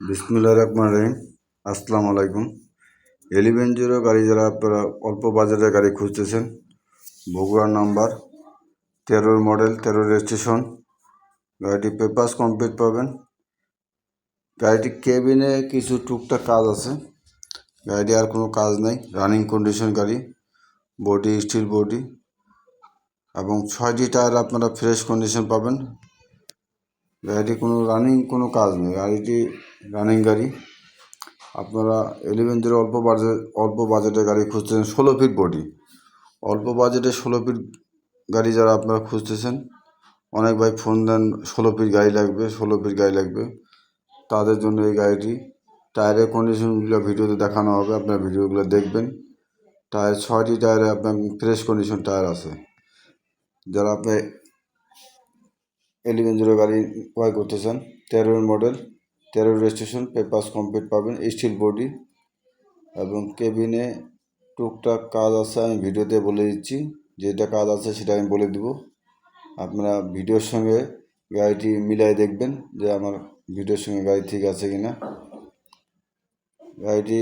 বিসমুল্লাহ রহমান রহিম। আসসালামু আলাইকুম। এলিভেন জিরো গাড়ি যারা আপনারা অল্প বাজারে গাড়ি খুঁজতেছেন, বগুড়া নাম্বার তেরোর মডেল, তেরো রেজিস্ট্রেশন। গাড়িটি পেপার্স কমপ্লিট পাবেন। গাড়িটি কেবিনে কিছু টুকটাক কাজ আছে। গাড়িটি আর কোনো কাজ নেই। রানিং কন্ডিশন গাড়ি, বডি, স্টিল বডি এবং ছয়টি টায়ার আপনারা ফ্রেশ কন্ডিশন পাবেন। গাড়িটি কোনো রানিং কোনো কাজ নেই। গাড়িটি রানিং গাড়ি। আপনারা এলিভেন জিরো অল্প বাজেট অল্প বাজেটের গাড়ি খুঁজতেছেন, ষোলো ফিট বডি অল্প বাজেটে ষোলো ফিট গাড়ি যারা আপনারা খুঁজতেছেন, অনেক ভাই ফোন দেন, ষোলো ফিট গাড়ি লাগবে, ষোলো ফিট গাড়ি লাগবে। তাদের জন্য এই গাড়িটি। টায়ারের কন্ডিশনগুলো ভিডিওতে দেখানো হবে, আপনার ভিডিওগুলো দেখবেন। টায়ার, ছয়টি টায়ারে আপনার ফ্রেশ কন্ডিশন টায়ার আছে। যারা আপনি এলিভেন জিরো গাড়ি ক্রয় করতে চান তেরোর মডেল তেরো রেজিস্ট্রেশন পেপার্স কমপ্লিট পাবেন স্টিল বডি এবং কেবিনে টুকটাক কাজ আছে, আমি ভিডিওতে বলে দিচ্ছি। যেটা কাজ আছে সেটা আমি বলে দিব। আপনারা ভিডিওর সঙ্গে গাড়িটি মিলাই দেখবেন যে আমার ভিডিওর সঙ্গে গাড়ি ঠিক আছে কি না গাড়িটি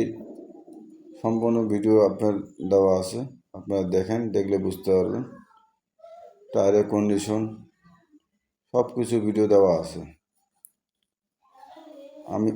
সম্পূর্ণ ভিডিও আপনার দেওয়া আছে, আপনারা দেখেন, দেখলে বুঝতে পারবেন। টায়ারের কন্ডিশন সব কিছু ভিডিও দেওয়া আছে। আমি